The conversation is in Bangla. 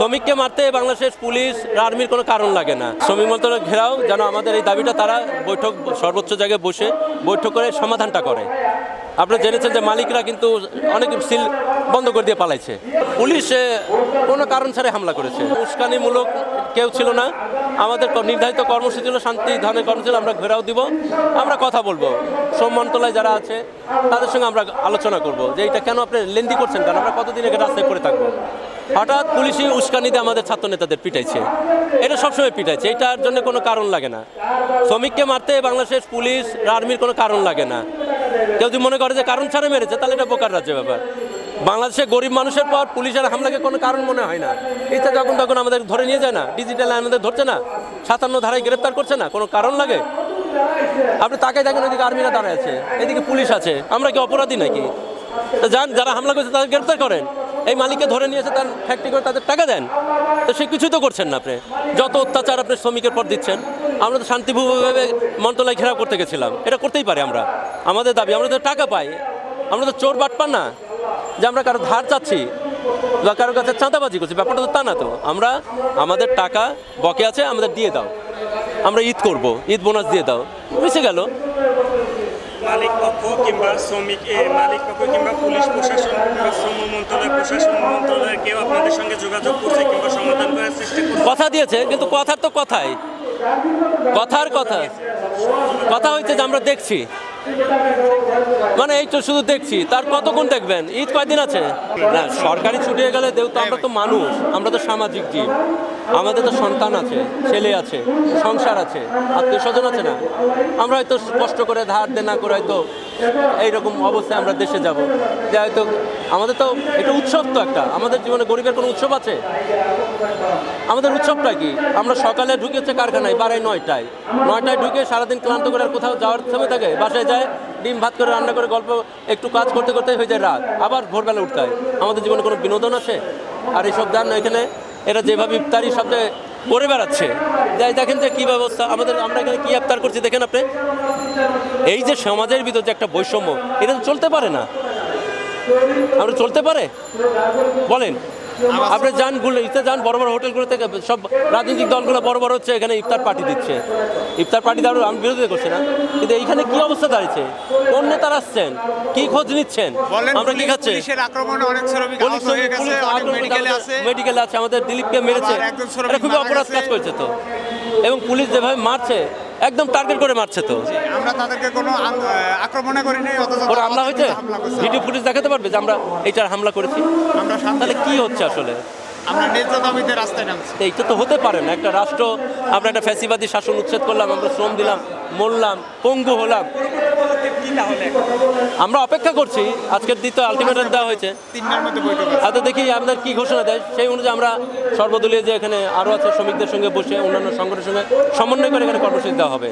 শ্রমিককে মারতে বাংলাদেশের পুলিশ, আর্মির কোনো কারণ লাগে না। শ্রমিক মন্ত্রণালয় ঘেরাও, যেন আমাদের এই দাবিটা তারা বৈঠক, সর্বোচ্চ জায়গায় বসে বৈঠক করে সমাধানটা করে। আপনারা জেনেছেন যে মালিকরা কিন্তু অনেক সিল বন্ধ করে দিয়ে পালাইছে। পুলিশ কোনো কারণ ছাড়াই হামলা করেছে। উস্কানিমূলক কেউ ছিল না। আমাদের নির্ধারিত কর্মসূচি ছিল, শান্তি ধরনের কর্মসূচি আমরা ঘেরাও দিব। আমরা কথা বলব। শ্রম মন্ত্রণালয় যারা আছে, তাদের সঙ্গে আমরা আলোচনা করব যে এটা কেন আপনি লেন্দি করছেন কেন? আমরা কতদিন আগে রাস্তায় পড়ে থাকব? হঠাৎ পুলিশি উস্কানিতে আমাদের ছাত্র নেতাদের পিটাইছে। এটা সবসময় পিটাইছে, এটার জন্য কোনো কারণ লাগে না। শ্রমিককে মারতে বাংলাদেশের পুলিশ, আর্মির কোনো কারণ লাগে না। কেউ যদি মনে করে যে কারণ ছাড়া মেরেছে, তাহলে এটা বোকার রাজ্যের ব্যাপার। বাংলাদেশে গরিব মানুষের পর পুলিশের হামলাকে কোনো কারণ মনে হয় না। ইচ্ছা যখন তখন আমাদের ধরে নিয়ে যায় না, ডিজিটাল আমাদের ধরছে না, সাতান্ন ধারায় গ্রেপ্তার করছে না, কোনো কারণ লাগে? আপনি তাকে দেখেন ওইদিকে আর্মিরা দাঁড়ায় আছে, এদিকে পুলিশ আছে, আমরা কি অপরাধী নাকি? যান, যারা হামলা করেছে তাদের গ্রেপ্তার করেন। এই মালিককে ধরে নিয়েছে, তার ফ্যাক্টরি করে তাদের টাকা দেন। তো সে কিছুই তো করছেন না আপনি। যত অত্যাচার আপনি শ্রমিকের পর দিচ্ছেন, আমরা তো শান্তিপূর্ণভাবে মন্ত্রণালয় ঘেরাও করতে গেছিলাম। এটা করতেই পারি আমরা। আমাদের দাবি, আমরা তো টাকা পাই। আমরা তো চোর বাটপার না। যে আমরা কারও ধার চাচ্ছি বা কারোর কাছে চাঁদাবাজি করছি, ব্যাপারটা তো তা না তো। আমরা আমাদের টাকা বকে আছে আমাদের দিয়ে দাও। আমরা ঈদ করব, ঈদ বোনাস দিয়ে দাও। মিশে গেল। মালিক পক্ষ কিংবা শ্রমিক মালিক পক্ষ কিংবা পুলিশ প্রশাসন কিংবা শ্রম মন্ত্রণালয়, প্রশাসন মন্ত্রণালয় কেউ আপনাদের সঙ্গে যোগাযোগ করছে কিংবা সমাধান করার চেষ্টা করছে। কথা দিয়েছে, কিন্তু কথার তো কথাই। কথার কথা। কথা হয়েছে যে আমরা দেখছি। মানে এই তো শুধু দেখছি। তার কতক্ষণ দেখবেন? ঈদ কয়দিন আছে? না, সরকারি ছুটি হয়ে গেলে যেহেতু আমরা তো মানুষ, আমরা তো সামাজিক জীব। আমাদের তো সন্তান আছে, ছেলে আছে, সংসার আছে আত্মীয় স্বজন আছে না? আমরা হয়তো কষ্ট করে ধার দেনা করে হয়তো এইরকম অবস্থায় আমরা দেশে যাব। যে হয়তো আমাদের তো এটা উৎসব তো একটা। আমাদের জীবনে গরিবের কোনো উৎসব আছে? আমাদের উৎসবটা কি? আমরা সকালে ঢুকেছে কারখানায় বাড়াই নয়টায়। নয়টায় ঢুকে সারাদিন ক্লান্ত করে আর কোথাও যাওয়ার সময় থাকে? বাসায় যায়, ডিম ভাত করে রান্না করে, গল্প, একটু কাজ করতে করতে হয়ে যায় রাত। আবার ভোরবেলা উঠতে হয়। আমাদের জীবনে কোনো বিনোদন আছে আর এইসব দেন এখানে। এরা যেভাবে ইফতারি সবচেয়ে করে বেড়াচ্ছে। যাই, দেখেন যে কী ব্যবস্থা। আমাদের, আমরা এখানে কী ইফতার করছি দেখেন আপনি? এই যে সমাজের ভিতর যে একটা বৈষম্য, এটা তো চলতে পারে না। আমরা চলতে পারে? বলেন। আপনি যান ইফতার যান বড় বড় হোটেলগুলো থেকে সব রাজনৈতিক দলগুলো বড় বড় হচ্ছে এখানে ইফতার পার্টি দিচ্ছে। ইফতার পার্টি দেওয়ার আমি বিরোধিতা করছি না। কিন্তু এইখানে কি অবস্থা দাঁড়িয়েছে? কোন নেতারা আসছেন? কি খোঁজ নিচ্ছেন? আমরা কি খাচ্ছি? মেডিকেলে আছে। মেডিকেলে আছে আমাদের দিলীপকে মেরেছে। খুবই অপরাধ কাজ করেছে তো। এবং পুলিশ যেভাবে মারছে একদম টার্গেট করে মারছে তো। আমরা তাদেরকে কোনো আক্রমণে করিনি অথচ হামলা হয়েছে? ভিডিও ফুটেজ দেখাতে পারবে যে আমরা এইটার হামলা করেছি? আমরা তাহলে কি হচ্ছে আসলে? আমরা ন্যায্য দাবিতে রাস্তায় নামছি। এইটা তো হতে পারে না একটা রাষ্ট্র আমরা একটা ফ্যাসিবাদী শাসন উচ্ছেদ করলাম আমরা শ্রম দিলাম মরলাম পঙ্গু হলাম। আমরা অপেক্ষা করছি আজকের দিন তো আলটিমেটাম দেওয়া হয়েছে। আর আচ্ছা দেখি আপনার কি ঘোষণা দেয়। সেই অনুযায়ী আমরা সর্বদলীয় যে এখানে আরও আছে শ্রমিকদের সঙ্গে বসে অন্যান্য সংগঠনের সঙ্গে সমন্বয় করে এখানে কর্মসূচি দেওয়া হবে।